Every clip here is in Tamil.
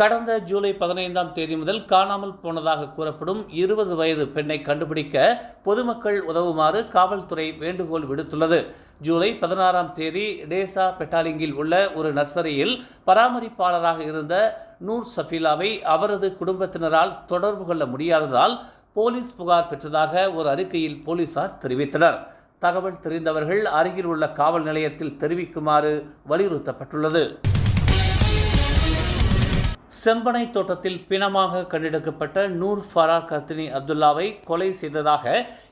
கடந்த ஜூலை பதினைந்தாம் தேதி முதல் காணாமல் போனதாக கூறப்படும் இருபது வயது பெண்ணை கண்டுபிடிக்க பொதுமக்கள் உதவுமாறு காவல்துறை வேண்டுகோள் விடுத்துள்ளது. ஜூலை பதினாறாம் தேதி டேசா பெட்டாலிங்கில் உள்ள ஒரு நர்சரியில் பராமரிப்பாளராக இருந்த நூர் சஃபீலாவை அவரது குடும்பத்தினரால் தொடர்பு கொள்ள முடியாததால் போலீஸ் புகார் பெற்றதாக ஒரு அறிக்கையில் போலீசார் தெரிவித்தனர். தகவல் தெரிந்தவர்கள் அருகில் உள்ள காவல் நிலையத்தில் தெரிவிக்குமாறு வலியுறுத்தப்பட்டுள்ளது. செம்பனை தோட்டத்தில் பிணமாக கண்டெடுக்கப்பட்ட நூர் ஃபரா கர்த்தினி அப்துல்லாவை கொலை செய்ததாக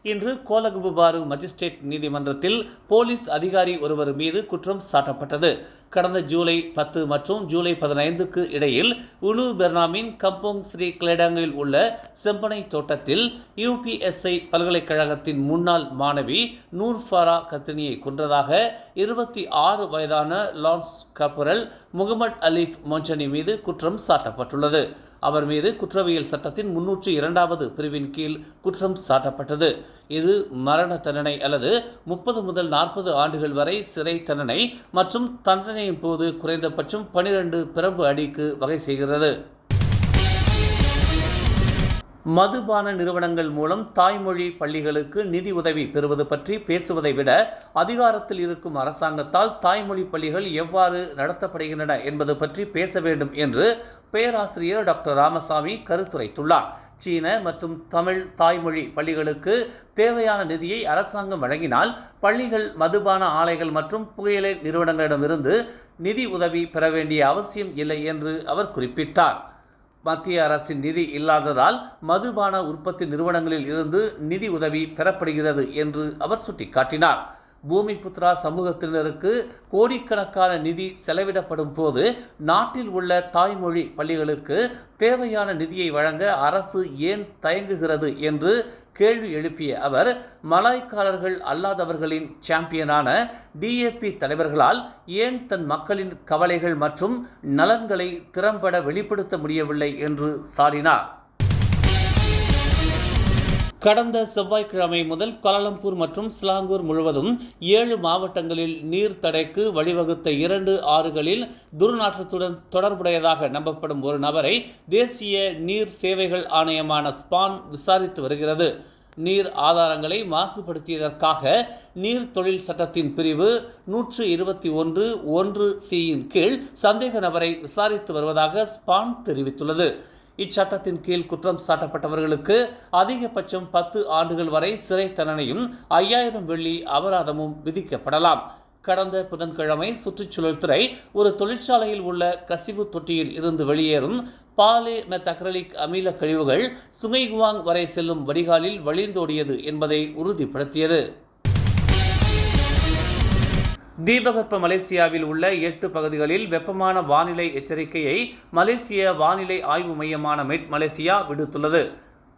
இன்று கோலகுபாரு மஜிஸ்ட்ரேட் நீதிமன்றத்தில் போலீஸ் அதிகாரி ஒருவர் மீது குற்றம் சாட்டப்பட்டது. கடந்த ஜூலை பத்து மற்றும் ஜூலை பதினைந்துக்கு இடையில் உலு பெர்னாமின் கம்போங் ஸ்ரீ கிளேடாங்கில் உள்ள செம்பனை தோட்டத்தில் யுபிஎஸ்ஐ பல்கலைக்கழகத்தின் முன்னாள் மாணவி நூர் ஃபாரா கத்தினியை கொன்றதாக இருபத்தி ஆறு வயதான லான்ஸ் கபுரல் முகமது அலீஃப் மொஞ்சனி மீது குற்றம் சாட்டப்பட்டுள்ளது அவர் மீது குற்றவியல் சட்டத்தின் முன்னூற்றி இரண்டாவது பிரிவின் கீழ் குற்றம் சாட்டப்பட்டது. இது மரண தண்டனை அல்லது முப்பது முதல் நாற்பது ஆண்டுகள் வரை சிறை தண்டனை மற்றும் தண்டனையின் போது குறைந்தபட்சம் பனிரெண்டு பிரம்பு அடிக்கு வகை செய்கிறது. மதுபான நிறுவனங்கள் மூலம் தாய்மொழி பள்ளிகளுக்கு நிதி உதவி பெறுவது பற்றி பேசுவதை விட அதிகாரத்தில் இருக்கும் அரசாங்கத்தால் தாய்மொழி பள்ளிகள் எவ்வாறு நடத்தப்படுகின்றன என்பது பற்றி பேச வேண்டும் என்று பேராசிரியர் டாக்டர் ராமசாமி கருத்துரைத்துள்ளார். சீன மற்றும் தமிழ் தாய்மொழி பள்ளிகளுக்கு தேவையான நிதியை அரசாங்கம் வழங்கினால் பள்ளிகள் மதுபான ஆலைகள் மற்றும் புகையிலை நிறுவனங்களிடமிருந்து நிதி உதவி பெற வேண்டிய அவசியம் இல்லை என்று அவர் குறிப்பிட்டார். மத்திய அரசின் நிதி இல்லாததால் மதுபான உற்பத்தி நிறுவனங்களில் இருந்து நிதி உதவி பெறப்படுகிறது என்று அவர் சுட்டிக்காட்டினார். பூமி புத்ரா சமூகத்தினருக்கு கோடிக்கணக்கான நிதி செலவிடப்படும் போது நாட்டில் உள்ள தாய்மொழி பள்ளிகளுக்கு தேவையான நிதியை வழங்க அரசு ஏன் தயங்குகிறது என்று கேள்வி எழுப்பிய அவர் மலாய்க்காரர்கள் அல்லாதவர்களின் சாம்பியனான டிஏபி தலைவர்களால் ஏன் தன் மக்களின் கவலைகள் மற்றும் நலன்களை திறம்பட வெளிப்படுத்த முடியவில்லை என்று சாடினார். கடந்த செவ்வாய்க்கிழமை முதல் கோலாலம்பூர் மற்றும் ஸ்லாங்கூர் முழுவதும் ஏழு மாவட்டங்களில் நீர் தடைக்கு வழிவகுத்த இரண்டு ஆறுகளில் துர்நாற்றத்துடன் தொடர்புடையதாக நம்பப்படும் ஒரு நபரை தேசிய நீர் சேவைகள் ஆணையமான ஸ்பான் விசாரித்து வருகிறது. நீர் ஆதாரங்களை மாசுபடுத்தியதற்காக நீர் தொழில் சட்டத்தின் பிரிவு நூற்று இருபத்தி ஒன்று ஒன்று சியின் கீழ் சந்தேக நபரை விசாரித்து வருவதாக ஸ்பான் தெரிவித்துள்ளது. இச்சட்டத்தின் கீழ் குற்றம் சாட்டப்பட்டவர்களுக்கு அதிகபட்சம் பத்து ஆண்டுகள் வரை சிறை தண்டனையும் ஐயாயிரம் வெள்ளி அபராதமும் விதிக்கப்படலாம். கடந்த புதன்கிழமை சுற்றுச்சூழல் துறை ஒரு தொழிற்சாலையில் உள்ள கசிவு தொட்டியில் இருந்து வெளியேறும் பாலே மெத்தக்ரலிக் அமில கழிவுகள் சுங்கைகுவாங் வரை செல்லும் வடிகாலில் வழிந்தோடியது என்பதை உறுதிப்படுத்தியது. தீபகற்ப மலேசியாவில் உள்ள எட்டு பகுதிகளில் வெப்பமான வானிலை எச்சரிக்கையை மலேசிய வானிலை ஆய்வு மையமான மெட் மலேசியா விடுத்துள்ளது.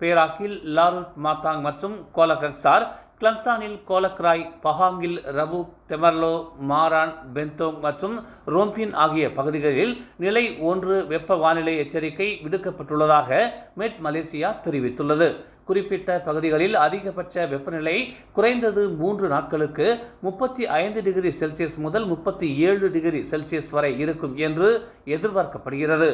பேராக்கில் லாருட் மாத்தாங் மற்றும் கோலகக்சார் கிளந்தானில் கோலக்ராய் பஹாங்கில் ரவு தெமர்லோ மாரான் பெந்தோங் மற்றும் ரோம்பின் ஆகிய பகுதிகளில் நிலை ஒன்று வெப்ப வானிலை எச்சரிக்கை விடுக்கப்பட்டுள்ளதாக மெட் மலேசியா தெரிவித்துள்ளது. குறிப்பிட்ட பகுதிகளில் அதிகபட்ச வெப்பநிலை குறைந்தது மூன்று நாட்களுக்கு முப்பத்தி ஐந்து டிகிரி செல்சியஸ் முதல் முப்பத்தி ஏழு டிகிரி செல்சியஸ் வரை இருக்கும் என்று எதிர்பார்க்கப்படுகிறது.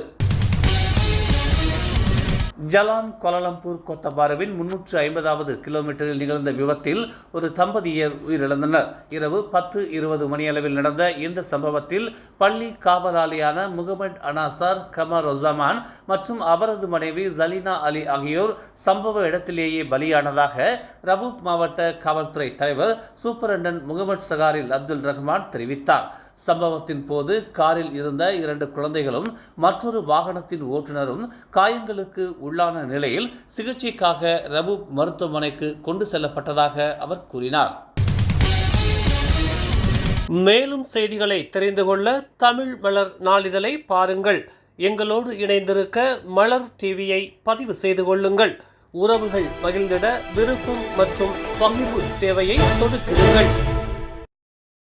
ஜலான் கோலாலம்பூர் கொத்தபாரவின் முன்னூற்று ஐம்பதாவது கிலோமீட்டரில் நிகழ்ந்த விபத்தில் ஒரு தம்பதியர் உயிரிழந்தனர். இரவு பத்து இருபது மணியளவில் நடந்த இந்த சம்பவத்தில் பள்ளி காவலாளியான முகமது அனாசார் கமர் ஒசாமான் மற்றும் அவரது மனைவி ஜலீனா அலி ஆகியோர் சம்பவ இடத்திலேயே பலியானதாக ரவூப் மாவட்ட காவல்துறை தலைவர் சூப்பரண்டன் முகமது சகாரில் அப்துல் ரஹ்மான் தெரிவித்தார். சம்பவத்தின் போது காரில் இருந்த இரண்டு குழந்தைகளும் மற்றொரு வாகனத்தின் ஓட்டுநரும் காயங்களுக்கு உள்ளான நிலையில் சிகிச்சைக்காக ரவு மருத்துவமனைக்கு கொண்டு செல்லப்பட்டதாக அவர் கூறினார். மேலும் செய்திகளை தெரிந்து கொள்ள தமிழ் மலர் நாளிதழை பாருங்கள். எங்களோடு இணைந்திருக்க மலர் டிவியை பதிவு செய்து கொள்ளுங்கள். உறவுகள் மகிழ்ந்திட விருப்பம் மற்றும் பகிர்வு சேவையை சொடுக்கிடுங்கள்.